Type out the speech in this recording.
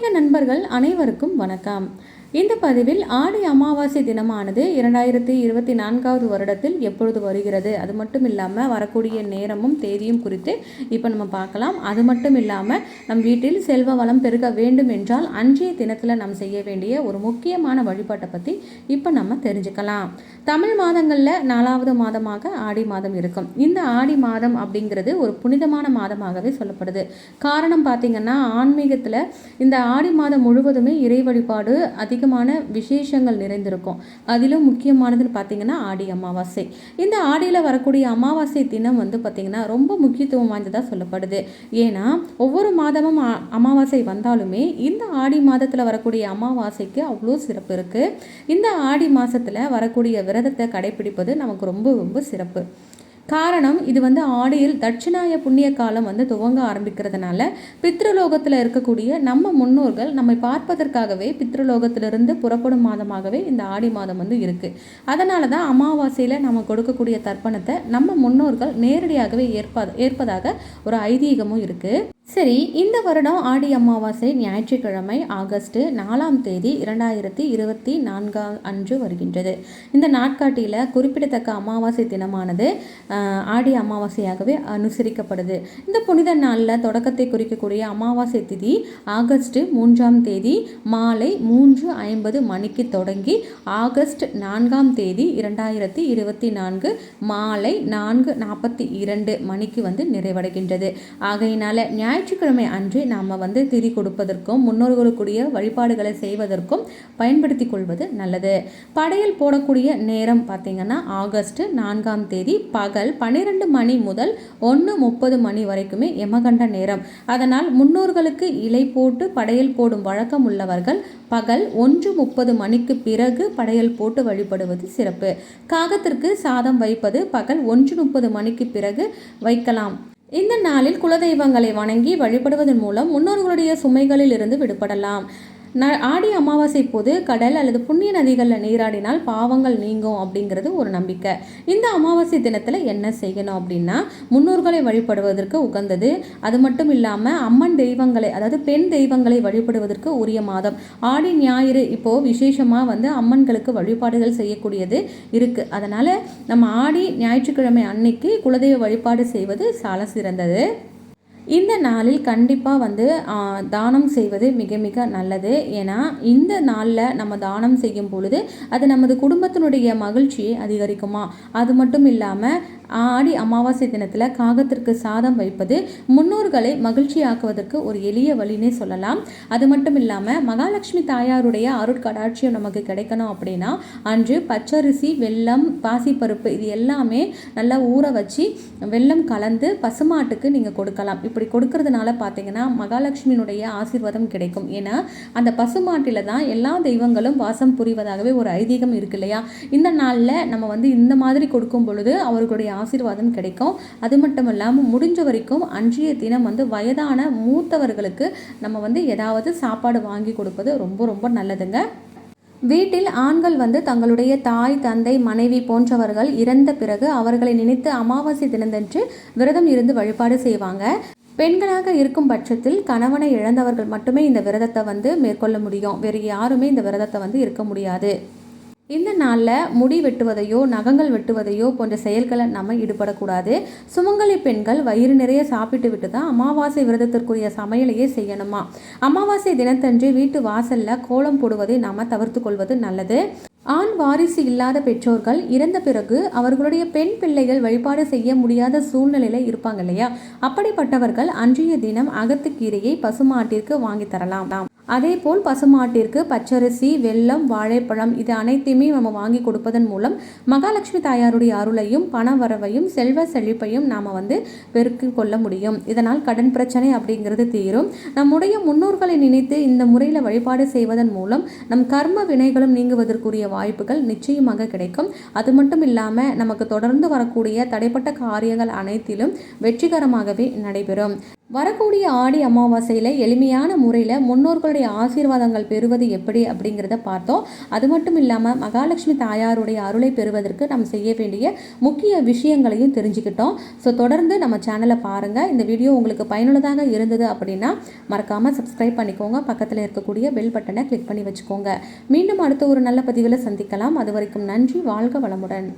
ஆன்மீக நண்பர்கள் அனைவருக்கும் வணக்கம். இந்த பதிவில் ஆடி அமாவாசை தினமானது இரண்டாயிரத்தி இருபத்தி நான்காவது வருடத்தில் எப்பொழுது வருகிறது? அது மட்டும் இல்லாமல் வரக்கூடிய நேரமும் தேதியும் குறித்து இப்போ நம்ம பார்க்கலாம். அது மட்டும் இல்லாமல் நம் வீட்டில் செல்வ வளம் பெருக வேண்டும் என்றால் அன்றைய தினத்தில் நாம் செய்ய வேண்டிய ஒரு முக்கியமான வழிபாட்டை பற்றி இப்போ நம்ம தெரிஞ்சுக்கலாம். தமிழ் மாதங்களில் நாலாவது மாதமாக ஆடி மாதம் இருக்கும். இந்த ஆடி மாதம் அப்படிங்கிறது ஒரு புனிதமான மாதமாகவே சொல்லப்படுது. காரணம் பார்த்திங்கன்னா ஆன்மீகத்தில் இந்த ஆடி மாதம் முழுவதுமே இறை வழிபாடு அதிகமான விசேஷங்கள் நிறைந்திருக்கும். அதிலும் முக்கியமானதுன்னு பார்த்தீங்கன்னா ஆடி அமாவாசை. இந்த ஆடியில் வரக்கூடிய அமாவாசை தினம் வந்து பார்த்திங்கன்னா ரொம்ப முக்கியத்துவம் வாய்ந்ததாக சொல்லப்படுது. ஏன்னா ஒவ்வொரு மாதமும் அ- அமாவாசை வந்தாலுமே இந்த ஆடி மாதத்தில் வரக்கூடிய அமாவாசைக்கு அவ்வளோ சிறப்பு இருக்குது இந்த ஆடி மாதத்தில் வரக்கூடிய விரதத்தை கடைபிடிப்பது நமக்கு ரொம்ப ரொம்ப சிறப்பு. காரணம் இது வந்து ஆடியில் தட்சிணாய புண்ணிய காலம் வந்து துவங்க ஆரம்பிக்கிறதுனால பித்ருலோகத்தில் இருக்கக்கூடிய நம்ம முன்னோர்கள் நம்மை பார்ப்பதற்காகவே பித்ருலோகத்திலிருந்து புறப்படும் மாதமாகவே இந்த ஆடி மாதம் வந்து இருக்குது அதனால தான் அமாவாசையில் நம்ம கொடுக்கக்கூடிய தர்ப்பணத்தை நம்ம முன்னோர்கள் நேரடியாகவே ஏற்பா ஏற்பதாக ஒரு ஐதீகமும் இருக்குது சரி இந்த வருடம் ஆடி அமாவாசை ஞாயிற்றுக்கிழமை ஆகஸ்ட் நாலாம் தேதி இரண்டாயிரத்தி இருபத்தி நான்காம் அன்று வருகின்றது. இந்த நாட்காட்டியில் குறிப்பிடத்தக்க அமாவாசை தினமானது ஆடி அமாவாசையாகவே அனுசரிக்கப்படுது. இந்த புனித நாளில் தொடக்கத்தை குறிக்கக்கூடிய அமாவாசை திதி ஆகஸ்ட் மூன்றாம் தேதி மாலை மூன்று ஐம்பது மணிக்கு தொடங்கி ஆகஸ்ட் நான்காம் தேதி இரண்டாயிரத்தி இருபத்தி நான்கு மாலை நான்கு நாற்பத்தி இரண்டு மணிக்கு வந்து நிறைவடைகின்றது. ஆகையினால ஞாயிற்றுக்கிழமை அன்று நாம் வந்து திரி கொடுப்பதற்கும் முன்னோர்களுக்குரிய வழிபாடுகளை செய்வதற்கும் பயன்படுத்தி கொள்வது நல்லது. படையல் போடக்கூடிய நேரம் பார்த்தீங்கன்னா ஆகஸ்ட் நான்காம் தேதி பகல் பன்னிரெண்டு மணி முதல் ஒன்று முப்பது மணி வரைக்குமே எமகண்ட நேரம். அதனால் முன்னோர்களுக்கு இலை போட்டு படையல் போடும் வழக்கம் உள்ளவர்கள் பகல் ஒன்று முப்பது மணிக்கு பிறகு படையல் போட்டு வழிபடுவது சிறப்பு. காகத்திற்கு சாதம் வைப்பது பகல் ஒன்று முப்பது மணிக்கு பிறகு வைக்கலாம். இந்த நாளில் குலதெய்வங்களை வணங்கி வழிபடுவதன் மூலம் முன்னோர்களுடைய சுமைகளில் இருந்து விடுபடலாம். ந ஆடி அமாவாசை போது கடல் அல்லது புண்ணிய நதிகளில் நீராடினால் பாவங்கள் நீங்கும் அப்படிங்கிறது ஒரு நம்பிக்கை. இந்த அமாவாசை தினத்தில் என்ன செய்யணும் அப்படின்னா முன்னோர்களை வழிபடுவதற்கு உகந்தது. அது மட்டும் இல்லாமல் அம்மன் தெய்வங்களை அதாவது பெண் தெய்வங்களை வழிபடுவதற்கு உரிய மாதம். ஆடி ஞாயிறு இப்போது விசேஷமாக வந்து அம்மன்களுக்கு வழிபாடுகள் செய்யக்கூடியது இருக்குது அதனால் நம்ம ஆடி ஞாயிற்றுக்கிழமை அன்னைக்கு குலதெய்வ வழிபாடு செய்வது சால சிறந்தது. இந்த நாளில் கண்டிப்பாக வந்து தானம் செய்வது மிக மிக நல்லது. ஏன்னா இந்த நாளில் நம்ம தானம் செய்யும் பொழுது அது நமது குடும்பத்தினுடைய மகிழ்ச்சியை அதிகரிக்குமா? அது மட்டும் இல்லாமல் ஆடி அமாவாசை தினத்தில் காகத்திற்கு சாதம் வைப்பது முன்னோர்களை மகிழ்ச்சியாக்குவதற்கு ஒரு எளிய வழினே சொல்லலாம். அது மட்டும் இல்லாமல் மகாலட்சுமி தாயாருடைய அருட்கடாட்சியம் நமக்கு கிடைக்கணும் அப்படின்னா அன்று பச்சரிசி வெல்லம் பாசிப்பருப்பு இது எல்லாமே நல்லா ஊற வச்சு வெல்லம் கலந்து பசுமாட்டுக்கு நீங்கள் கொடுக்கலாம். இப்படி கொடுக்கறதுனால பார்த்தீங்கன்னா மகாலட்சுமியினுடைய ஆசீர்வாதம் கிடைக்கும். ஏன்னா அந்த பசுமாட்டில் தான் எல்லா தெய்வங்களும் வாசம் புரிவதாகவே ஒரு ஐதீகம் இருக்கு இல்லையா? இந்த நாளில் நம்ம வந்து இந்த மாதிரி கொடுக்கும் பொழுது அவர்களுடைய ஆசீர்வாதம் கிடைக்கும். அது மட்டும் இல்லாமல் முடிஞ்ச வரைக்கும் அன்றைய தினம் வந்து வயதான மூத்தவர்களுக்கு நம்ம வந்து ஏதாவது சாப்பாடு வாங்கி கொடுப்பது ரொம்ப ரொம்ப நல்லதுங்க. வீட்டில் ஆண்கள் வந்து தங்களுடைய தாய் தந்தை மனைவி போன்றவர்கள் இறந்த பிறகு அவர்களை நினைத்து அமாவாசை தினந்தன்று விரதம் இருந்து வழிபாடு செய்வாங்க. பெண்களாக இருக்கும் பட்சத்தில் கணவனை இழந்தவர்கள் மட்டுமே இந்த விரதத்தை வந்து மேற்கொள்ள முடியும். வேறு யாருமே இந்த விரதத்தை வந்து இருக்க முடியாது. இந்த நாளில் முடி வெட்டுவதையோ நகங்கள் வெட்டுவதையோ போன்ற செயல்களை நம்ம ஈடுபடக்கூடாது. சுமங்கலி பெண்கள் வயிறு நிறைய சாப்பிட்டு விட்டு தான் அமாவாசை விரதத்திற்குரிய சமையலையே செய்யணுமா? அமாவாசை தினத்தன்று வீட்டு வாசலில் கோலம் போடுவதை நாம் தவிர்த்து கொள்வது நல்லது. ஆண் வாரிசு இல்லாத பெற்றோர்கள் இறந்த பிறகு அவர்களுடைய பெண் பிள்ளைகள் வழிபாடு செய்ய முடியாத சூழ்நிலையில் இருப்பாங்க இல்லையா? அப்படிப்பட்டவர்கள் அன்றைய தினம் அகத்துக்கீரையை பசுமாட்டிற்கு வாங்கி தரலாம். அதே போல் பசுமாட்டிற்கு பச்சரிசி வெல்லம் வாழைப்பழம் இது அனைத்தையுமே நம்ம வாங்கி கொடுப்பதன் மூலம் மகாலட்சுமி தாயாருடைய அருளையும் பண வரவையும் செல்வ செழிப்பையும் நாம் வந்து பெருக்கிக் கொள்ள முடியும். இதனால் கடன் பிரச்சனை அப்படிங்கிறது தீரும். நம்முடைய முன்னோர்களை நினைத்து இந்த முறையில் வழிபாடு செய்வதன் மூலம் நம் கர்ம வினைகளும் நீங்குவதற்குரிய வாய்ப்புகள் நிச்சயமாக கிடைக்கும். அது மட்டும் இல்லாமல் நமக்கு தொடர்ந்து வரக்கூடிய தடைப்பட்ட காரியங்கள் அனைத்திலும் வெற்றிகரமாகவே நடைபெறும். வரக்கூடிய ஆடி அமாவாசையில் எளிமையான முறையில் முன்னோர்களுடைய ஆசீர்வாதங்கள் பெறுவது எப்படி அப்படிங்கிறத பார்த்தோம். அது மட்டும் இல்லாமல் மகாலட்சுமி தாயாருடைய அருளை பெறுவதற்கு நம்ம செய்ய வேண்டிய முக்கிய விஷயங்களையும் தெரிஞ்சுக்கிட்டோம். ஸோ தொடர்ந்து நம்ம சேனலை பாருங்கள் இந்த வீடியோ உங்களுக்கு பயனுள்ளதாக இருந்தது அப்படின்னா மறக்காமல் சப்ஸ்கிரைப் பண்ணிக்கோங்க. பக்கத்தில் இருக்கக்கூடிய பெல் பட்டனை கிளிக் பண்ணி வச்சுக்கோங்க. மீண்டும் அடுத்த ஒரு நல்ல பதிவில் சந்திக்கலாம். அது வரைக்கும் நன்றி. வாழ்க வளமுடன்.